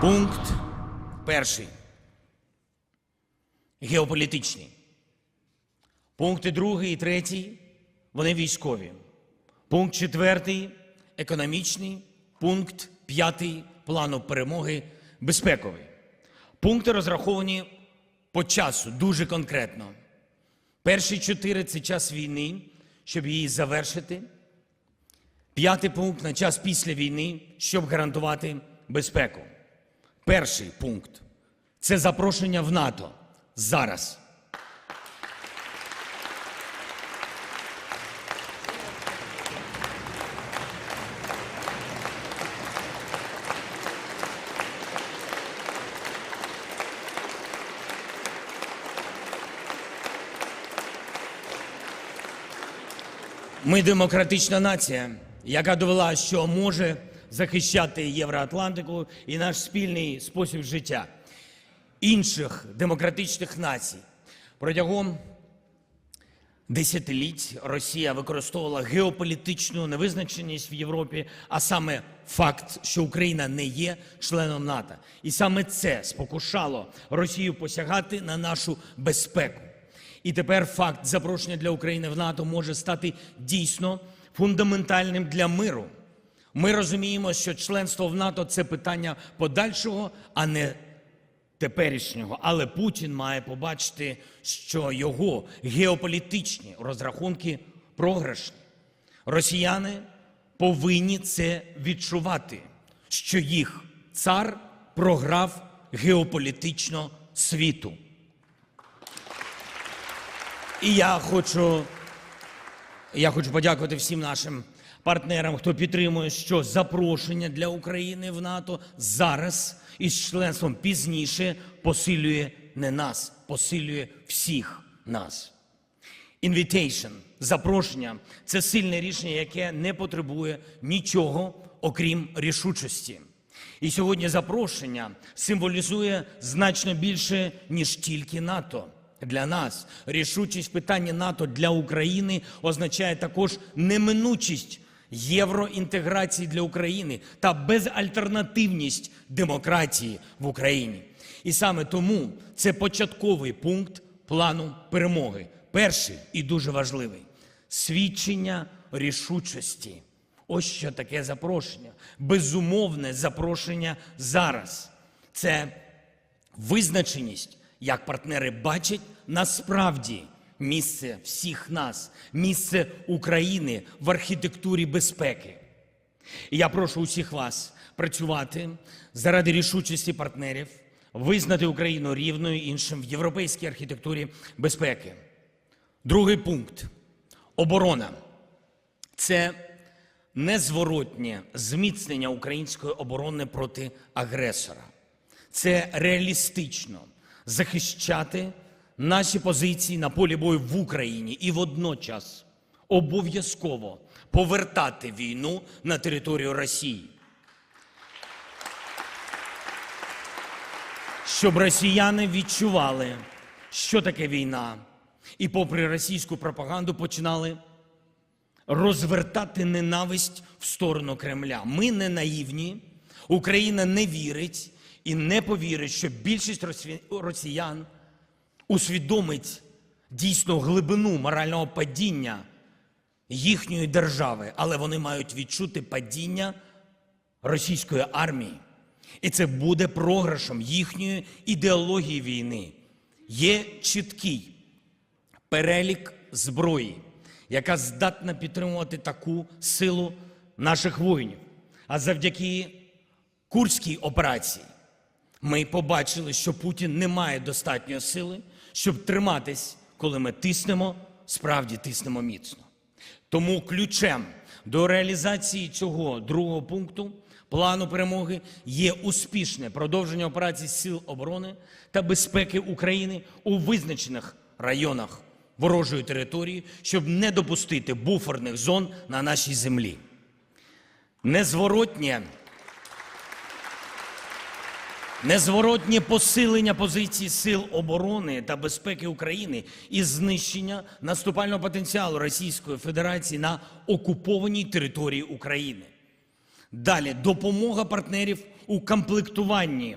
Пункт перший. Геополітичний. Пункти другий і третій вони військові. Пункт четвертий економічний. Пункт п'ятий плану перемоги безпековий. Пункти розраховані по часу дуже конкретно. Перші чотири це час війни, щоб її завершити. П'ятий пункт на час після війни, щоб гарантувати безпеку. Перший пункт це запрошення в НАТО зараз. Ми демократична нація, яка довела, що може захищати Євроатлантику і наш спільний спосіб життя інших демократичних націй. Протягом десятиліть Росія використовувала геополітичну невизначеність в Європі, а саме факт, що Україна не є членом НАТО. І саме це спокушало Росію посягати на нашу безпеку. І тепер факт запрошення для України в НАТО може стати дійсно фундаментальним для миру. Ми розуміємо, що членство в НАТО це питання подальшого, а не теперішнього. Але Путін має побачити, що його геополітичні розрахунки програшні. Росіяни повинні це відчувати, що їх цар програв геополітично світу. І я хочу, я хочу подякувати всім нашим партнерам, хто підтримує, що запрошення для України в НАТО зараз із членством пізніше посилює не нас, посилює всіх нас. Invitation, запрошення це сильне рішення, яке не потребує нічого, окрім рішучості. І сьогодні запрошення символізує значно більше, ніж тільки НАТО. Для нас рішучість питання НАТО для України означає також неминучість євроінтеграції для України та безальтернативність демократії в Україні. І саме тому це початковий пункт плану перемоги. Перший і дуже важливий свідчення рішучості. Ось що таке запрошення. Безумовне запрошення зараз. Це визначеність, як партнери бачать насправді місце всіх нас, місце України в архітектурі безпеки. І я прошу усіх вас працювати заради рішучості партнерів, визнати Україну рівною іншим в європейській архітектурі безпеки. Другий пункт оборона. Це незворотнє зміцнення української оборони проти агресора. Це реалістично захищати наші позиції на полі бою в Україні і водночас обов'язково повертати війну на територію Росії. Щоб росіяни відчували, що таке війна, і, попри російську пропаганду, починали розвертати ненависть в сторону Кремля. Ми не наївні, Україна не вірить і не повірить, що більшість росіян усвідомить дійсно глибину морального падіння їхньої держави, але вони мають відчути падіння російської армії. І це буде програшем їхньої ідеології війни. Є чіткий перелік зброї, яка здатна підтримувати таку силу наших воїнів. А завдяки Курській операції ми побачили, що Путін не має достатньої сили, щоб триматись, коли ми тиснемо, справді тиснемо міцно. Тому ключем до реалізації цього другого пункту плану перемоги є успішне продовження операцій Сил оборони та безпеки України у визначених районах ворожої території, щоб не допустити буферних зон на нашій землі. Незворотнє Незворотнє посилення позицій сил оборони та безпеки України і знищення наступального потенціалу Російської Федерації на окупованій території України. Далі допомога партнерів у комплектуванні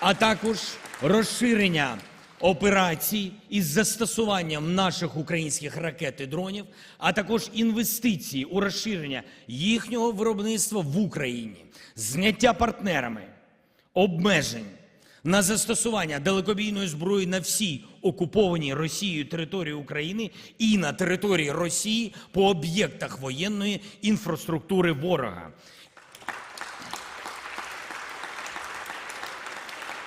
А також розширення операцій із застосуванням наших українських ракет і дронів, а також інвестиції у розширення їхнього виробництва в Україні, зняття партнерами обмежень на застосування далекобійної зброї на всій окупованій Росією території України і на території Росії по об'єктах воєнної інфраструктури ворога.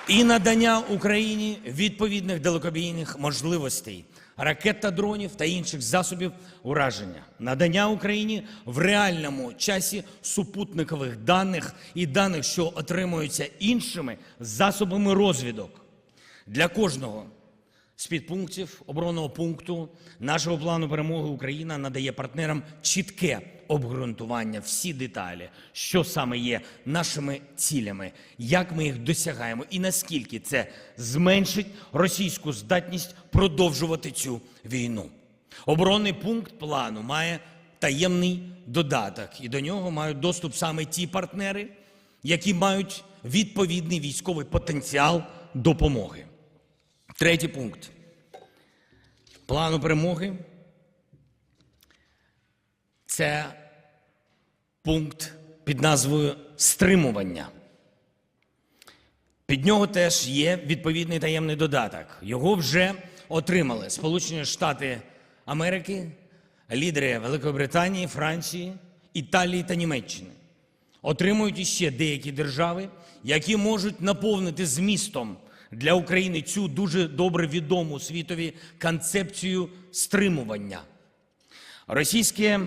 І надання Україні відповідних далекобійних можливостей, ракет та дронів та інших засобів ураження, надання Україні в реальному часі супутникових даних і даних, що отримуються іншими засобами розвідок. Для кожного з підпунктів оборонного пункту нашого плану перемоги Україна надає партнерам чітке обґрунтування, всі деталі, що саме є нашими цілями, як ми їх досягаємо і наскільки це зменшить російську здатність продовжувати цю війну. Оборонний пункт плану має таємний додаток, і до нього мають доступ саме ті партнери, які мають відповідний військовий потенціал допомоги. Третій пункт плану перемоги це пункт під назвою стримування. Під нього теж є відповідний таємний додаток. Його вже отримали Сполучені Штати Америки, лідери Великої Британії, Франції, Італії та Німеччини. Отримують іще деякі держави, які можуть наповнити змістом для України цю дуже добре відому світові концепцію стримування. Російське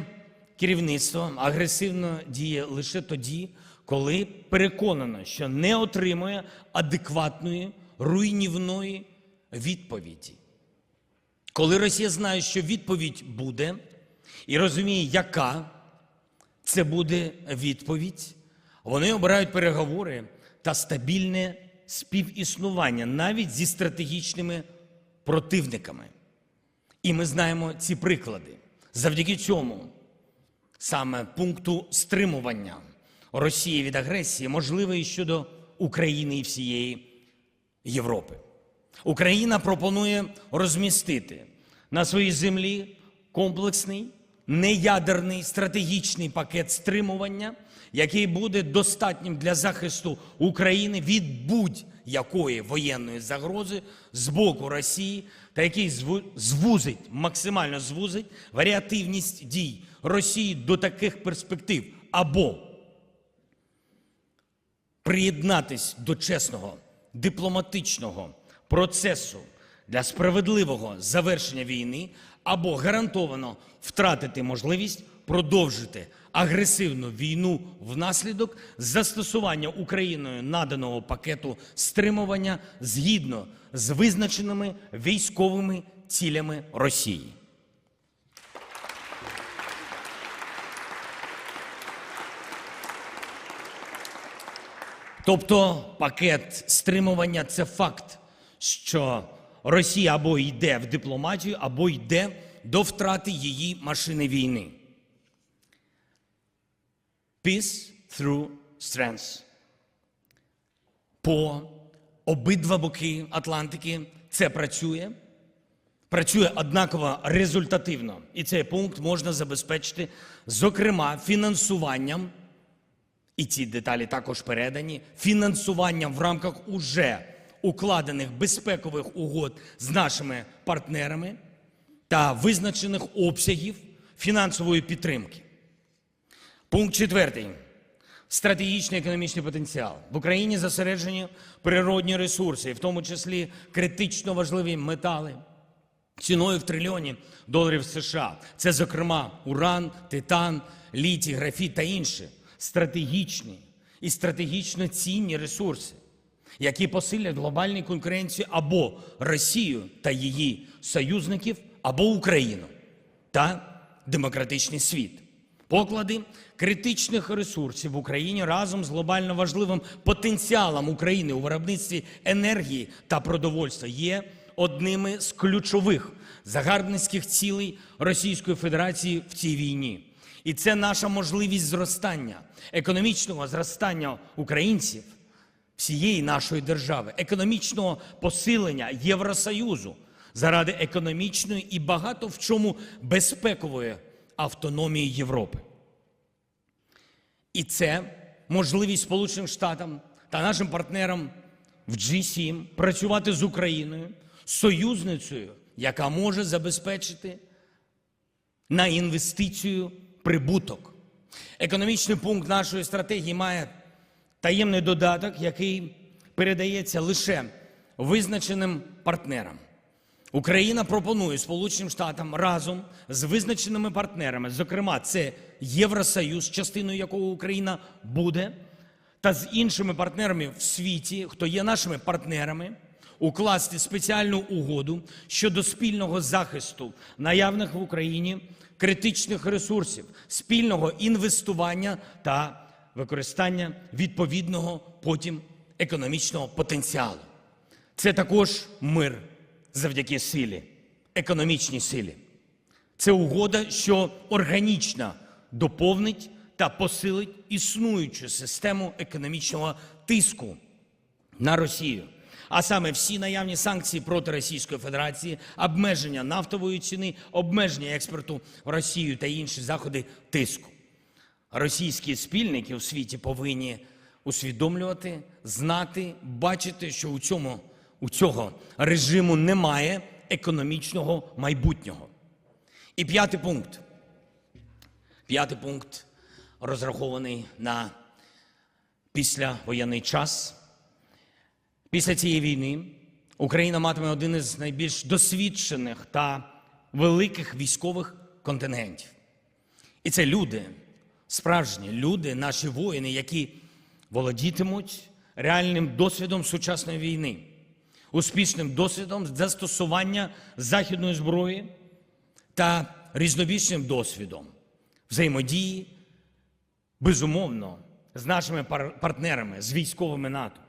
керівництво агресивно діє лише тоді, коли переконано, що не отримує адекватної руйнівної відповіді. Коли Росія знає, що відповідь буде, і розуміє, яка це буде відповідь, вони обирають переговори та стабільне співіснування навіть зі стратегічними противниками. І ми знаємо ці приклади. Завдяки цьому саме пункту стримування Росії від агресії можливе і щодо України і всієї Європи. Україна пропонує розмістити на своїй землі комплексний неядерний стратегічний пакет стримування, який буде достатнім для захисту України від будь-якої воєнної загрози з боку Росії, та який звузить, максимально звузить варіативність дій Росії до таких перспектив. Або приєднатись до чесного дипломатичного процесу для справедливого завершення війни або гарантовано втратити можливість продовжити агресивну війну внаслідок застосування Україною наданого пакету стримування згідно з визначеними військовими цілями Росії. Тобто пакет стримування це факт, що Росія або йде в дипломатію, або йде до втрати її машини війни. Peace through strength. По обидва боки Атлантики це працює. Працює однаково результативно. І цей пункт можна забезпечити, зокрема, фінансуванням і ці деталі також передані фінансуванням в рамках уже укладених безпекових угод з нашими партнерами та визначених обсягів фінансової підтримки. Пункт четвертий. Стратегічний економічний потенціал. В Україні зосереджені природні ресурси, в тому числі критично важливі метали, ціною в трильйоні доларів США. Це, зокрема, уран, титан, літій, графіт та інші стратегічні і стратегічно цінні ресурси, які посилять глобальну конкуренцію або Росію та її союзників, або Україну та демократичний світ. Поклади критичних ресурсів в Україні разом з глобально важливим потенціалом України у виробництві енергії та продовольства є одними з ключових загарбницьких цілей Російської Федерації в цій війні. І це наша можливість зростання, економічного зростання українців, всієї нашої держави, економічного посилення Євросоюзу заради економічної і багато в чому безпекової автономії Європи. І це можливість Сполученим Штатам та нашим партнерам в G7 працювати з Україною, союзницею, яка може забезпечити на інвестицію прибуток. Економічний пункт нашої стратегії має таємний додаток, який передається лише визначеним партнерам. Україна пропонує Сполученим Штатам разом з визначеними партнерами, зокрема, це Євросоюз, частиною якого Україна буде, та з іншими партнерами в світі, хто є нашими партнерами, укласти спеціальну угоду щодо спільного захисту наявних в Україні критичних ресурсів, спільного інвестування та використання відповідного потім економічного потенціалу. Це також мир завдяки силі, економічній силі. Це угода, що органічно доповнить та посилить існуючу систему економічного тиску на Росію. А саме всі наявні санкції проти Російської Федерації, обмеження нафтової ціни, обмеження експорту в Росію та інші заходи тиску. Російські спільники у світі повинні усвідомлювати, знати, бачити, що у цьому у цього режиму немає економічного майбутнього. І п'ятий пункт. П'ятий пункт розрахований на післявоєнний час. Після цієї війни Україна матиме один із найбільш досвідчених та великих військових контингентів. І це люди, справжні люди, наші воїни, які володітимуть реальним досвідом сучасної війни, успішним досвідом застосування західної зброї та різнобічним досвідом взаємодії, безумовно, з нашими пар- партнерами, з військовими НАТО.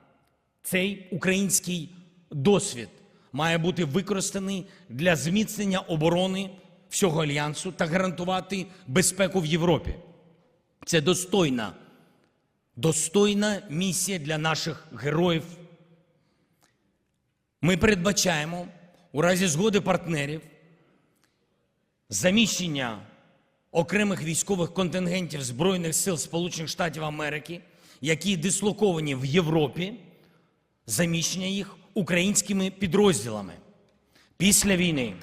Цей український досвід має бути використаний для зміцнення оборони всього альянсу та гарантувати безпеку в Європі. Це достойна, достойна місія для наших героїв. Ми передбачаємо у разі згоди партнерів заміщення окремих військових контингентів Збройних сил Сполучених Штатів Америки, які дислоковані в Європі, заміщення їх українськими підрозділами після війни.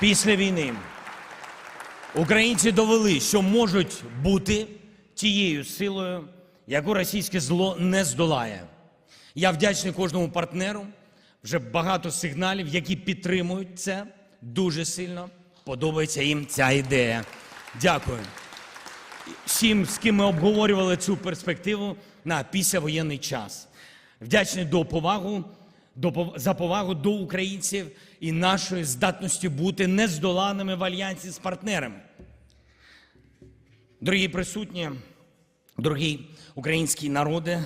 Після війни українці довели, що можуть бути тією силою, яку російське зло не здолає. Я вдячний кожному партнеру. Вже багато сигналів, які підтримують це дуже сильно. Подобається їм ця ідея. Дякую всім, з ким ми обговорювали цю перспективу на післявоєнний час. Вдячний до повагу, до, за повагу до українців і нашої здатності бути нездоланими в альянсі з партнерами. Дорогі присутні, дорогі українські народи,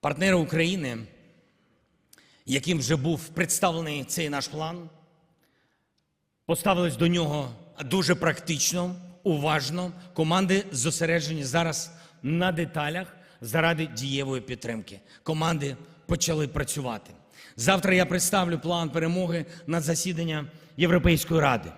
партнери України, яким вже був представлений цей наш план, поставились до нього дуже практично, уважно. Команди зосереджені зараз на деталях заради дієвої підтримки. Команди почали працювати. Завтра я представлю план перемоги на засідання Європейської ради.